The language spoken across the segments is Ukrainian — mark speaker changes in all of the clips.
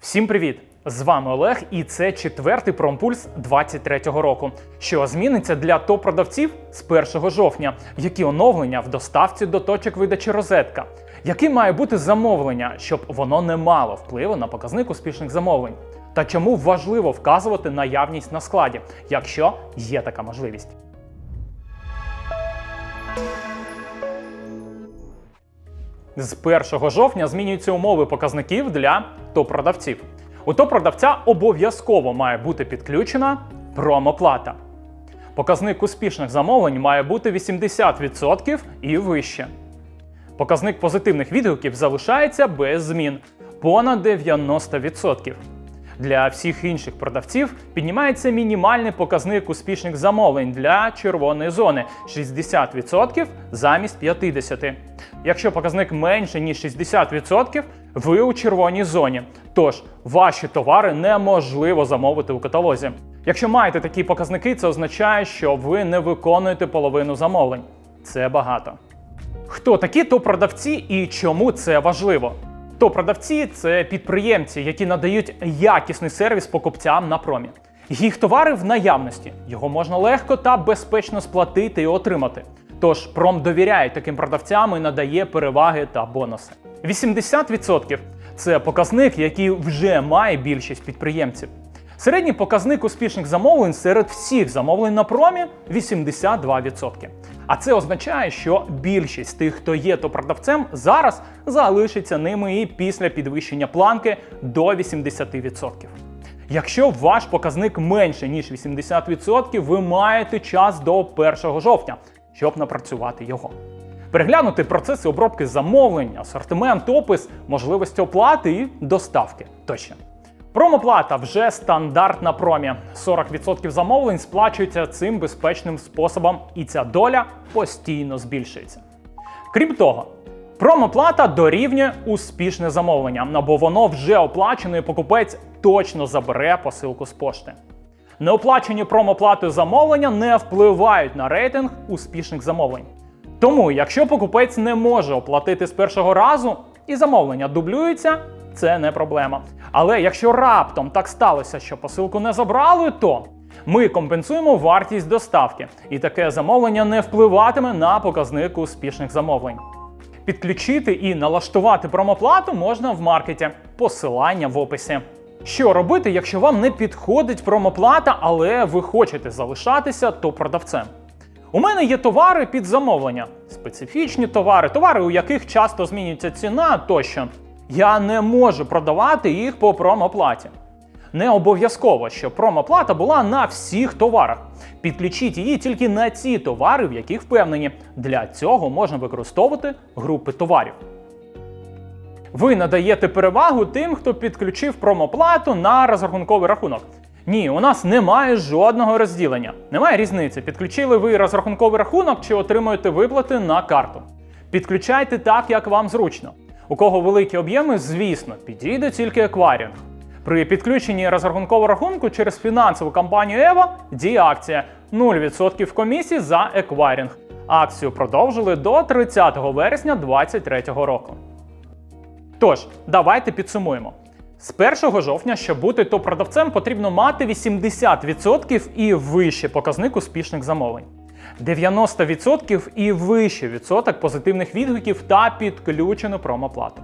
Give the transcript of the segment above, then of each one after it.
Speaker 1: Всім привіт! З вами Олег, і це четвертий промпульс 23-го року. Що зміниться для топ-продавців з 1 жовтня? Які оновлення в доставці до точок видачі розетка? Яким має бути замовлення, щоб воно не мало впливу на показник успішних замовлень? Та чому важливо вказувати наявність на складі, якщо є така можливість? З 1 жовтня змінюються умови показників для топ-продавців. У топ-продавця обов'язково має бути підключена промоплата. Показник успішних замовлень має бути 80% і вище. Показник позитивних відгуків залишається без змін понад 90%. Для всіх інших продавців піднімається мінімальний показник успішних замовлень для червоної зони 60% замість 50%. Якщо показник менше ніж 60%, ви у червоній зоні. Тож ваші товари неможливо замовити у каталозі. Якщо маєте такі показники, це означає, що ви не виконуєте половину замовлень. Це багато. Хто такі топ-продавці і чому це важливо? Топ-продавці це підприємці, які надають якісний сервіс покупцям на промі. Їх товари в наявності, його можна легко та безпечно сплатити і отримати. Тож пром довіряє таким продавцям і надає переваги та бонуси. 80% це показник, який вже має більшість підприємців. Середній показник успішних замовлень серед всіх замовлень на промі 82%. А це означає, що більшість тих, хто є то продавцем, зараз залишиться ними і після підвищення планки до 80%. Якщо ваш показник менше ніж 80%, ви маєте час до 1 жовтня, щоб напрацювати його. Переглянути процеси обробки замовлень, асортимент, опис, можливості оплати і доставки тощо. Промоплата вже стандарт на промі. 40% замовлень сплачується цим безпечним способом, і ця доля постійно збільшується. Крім того, промоплата дорівнює успішне замовлення, бо воно вже оплачено і покупець точно забере посилку з пошти. Неоплачені промоплатою замовлення не впливають на рейтинг успішних замовлень. Тому, якщо покупець не може оплатити з першого разу і замовлення дублюється, це не проблема. Але якщо раптом так сталося, що посилку не забрали, то ми компенсуємо вартість доставки, і таке замовлення не впливатиме на показник успішних замовлень. Підключити і налаштувати промоплату можна в маркеті. Посилання в описі. Що робити, якщо вам не підходить промоплата, але ви хочете залишатися то продавцем? У мене є товари під замовлення, специфічні товари, товари, у яких часто змінюється ціна тощо. Я не можу продавати їх по промоплаті. Не обов'язково, щоб промоплата була на всіх товарах. Підключіть її тільки на ті товари, в яких впевнені. Для цього можна використовувати групи товарів. Ви надаєте перевагу тим, хто підключив промоплату на розрахунковий рахунок. Ні, у нас немає жодного розділення. Немає різниці, підключили ви розрахунковий рахунок чи отримуєте виплати на карту. Підключайте так, як вам зручно. У кого великі об'єми, звісно, підійде тільки еквайрінг. При підключенні розрахункового рахунку через фінансову компанію EVA діє акція 0% комісії за еквайрінг. Акцію продовжили до 30 вересня 2023 року. Тож, давайте підсумуємо. З 1 жовтня, щоб бути топ-продавцем, потрібно мати 80% і вище показник успішних замовлень. 90% і вищий відсоток позитивних відгуків та підключену промоплату.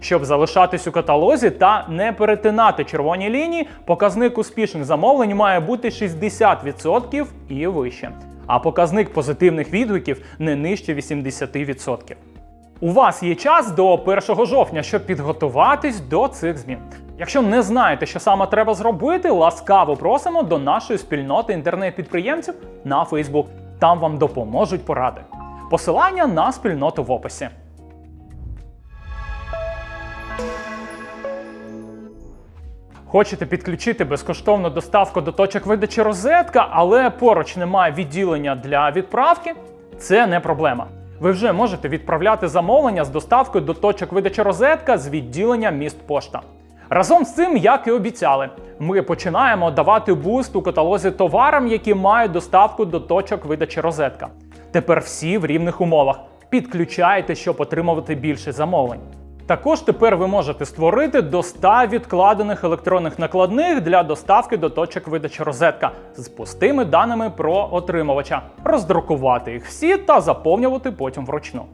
Speaker 1: Щоб залишатись у каталозі та не перетинати червоні лінії, показник успішних замовлень має бути 60% і вище, а показник позитивних відгуків не нижче 80%. У вас є час до 1 жовтня, щоб підготуватись до цих змін. Якщо не знаєте, що саме треба зробити, ласкаво просимо до нашої спільноти інтернет-підприємців на Facebook. Там вам допоможуть поради. Посилання на спільноту в описі. Хочете підключити безкоштовну доставку до точок видачі розетка, але поруч немає відділення для відправки? Це не проблема. Ви вже можете відправляти замовлення з доставкою до точок видачі розетка з відділення міст пошта. Разом з цим, як і обіцяли, ми починаємо давати буст у каталозі товарам, які мають доставку до точок видачі розетка. Тепер всі в рівних умовах. Підключайте, щоб отримувати більше замовлень. Також тепер ви можете створити до 100 відкладених електронних накладних для доставки до точок видачі розетка з пустими даними про отримувача, роздрукувати їх всі та заповнювати потім вручну.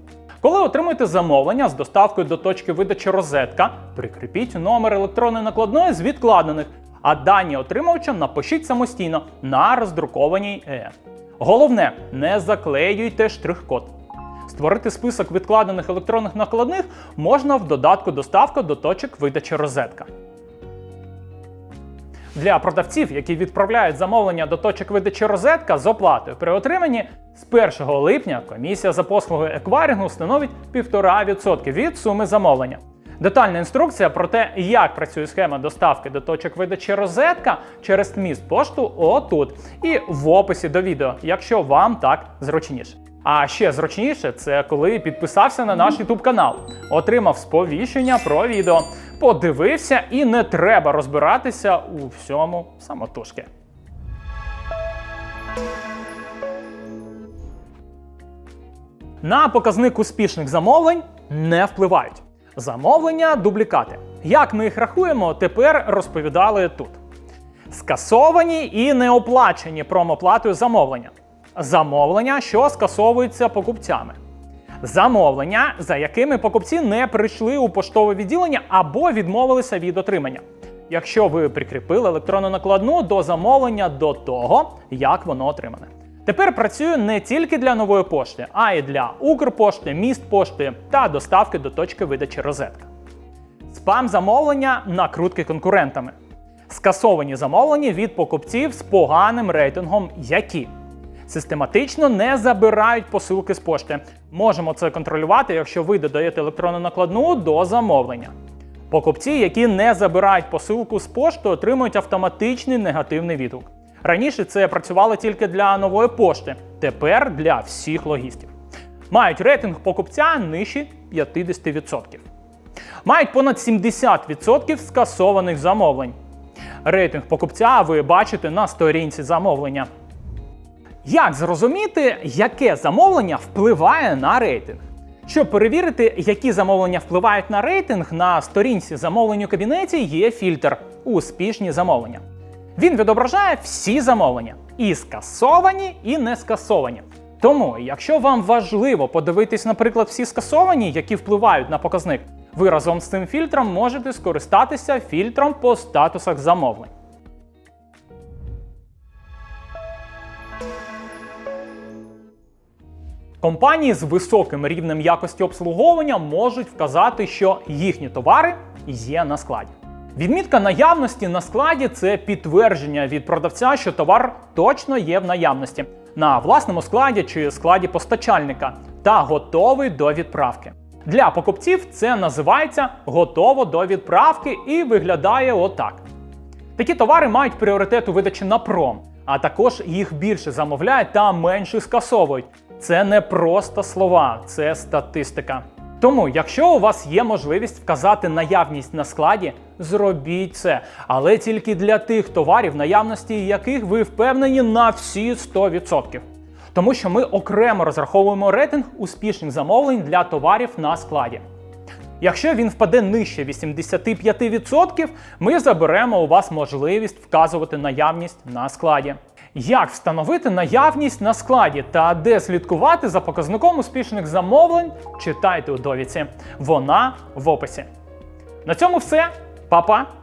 Speaker 1: Коли отримуєте замовлення з доставкою до точки видачі розетка, прикріпіть номер електронної накладної з відкладених, а дані отримувача напишіть самостійно на роздрукованій ЕЕ. Головне, не заклеюйте штрих-код. Створити список відкладених електронних накладних можна в додатку доставка до точок видачі розетка. Для продавців, які відправляють замовлення до точок видачі розетка з оплатою при отриманні, з 1 липня комісія за послугою еквайрингу становить 1,5% від суми замовлення. Детальна інструкція про те, як працює схема доставки до точок видачі розетка через міст пошту отут і в описі до відео, якщо вам так зручніше. А ще зручніше це коли підписався на наш YouTube канал, отримав сповіщення про відео, подивився і не треба розбиратися у всьому самотужки. На показник успішних замовлень не впливають. Замовлення дублікати. Як ми їх рахуємо, тепер розповідали тут. Скасовані і неоплачені промоплатою замовлення. Замовлення, що скасовуються покупцями. Замовлення, за якими покупці не прийшли у поштове відділення або відмовилися від отримання. Якщо ви прикріпили електронну накладну до замовлення до того, як воно отримане. Тепер працює не тільки для нової пошти, а й для Укрпошти, Містпошти та доставки до точки видачі розетка. Спам замовлення накрутки конкурентами. Скасовані замовлення від покупців з поганим рейтингом, які систематично не забирають посилки з пошти. Можемо це контролювати, якщо ви додаєте електронну накладну до замовлення. Покупці, які не забирають посилку з пошти, отримують автоматичний негативний відгук. Раніше це працювало тільки для нової пошти, тепер для всіх логістів. Мають рейтинг покупця нижче 50%. Мають понад 70% скасованих замовлень. Рейтинг покупця ви бачите на сторінці замовлення. Як зрозуміти, яке замовлення впливає на рейтинг? Щоб перевірити, які замовлення впливають на рейтинг, на сторінці замовлень у кабінеті є фільтр Успішні замовлення. Він відображає всі замовлення і скасовані, і не скасовані. Тому, якщо вам важливо подивитись, наприклад, всі скасовані, які впливають на показник, ви разом з цим фільтром можете скористатися фільтром по статусах замовлень. Компанії з високим рівнем якості обслуговування можуть вказати, що їхні товари є на складі. Відмітка наявності на складі це підтвердження від продавця, що товар точно є в наявності на власному складі чи складі постачальника та готовий до відправки. Для покупців це називається готово до відправки і виглядає отак. Такі товари мають пріоритет у видачі на пром, а також їх більше замовляють та менше скасовують. Це не просто слова, це статистика. Тому, якщо у вас є можливість вказати наявність на складі, зробіть це, але тільки для тих товарів, наявності яких ви впевнені на всі 100%. Тому що ми окремо розраховуємо рейтинг успішних замовлень для товарів на складі. Якщо він впаде нижче 85%, ми заберемо у вас можливість вказувати наявність на складі. Як встановити наявність на складі та де слідкувати за показником успішних замовлень, читайте у довідці. Вона в описі. На цьому все. Па-па!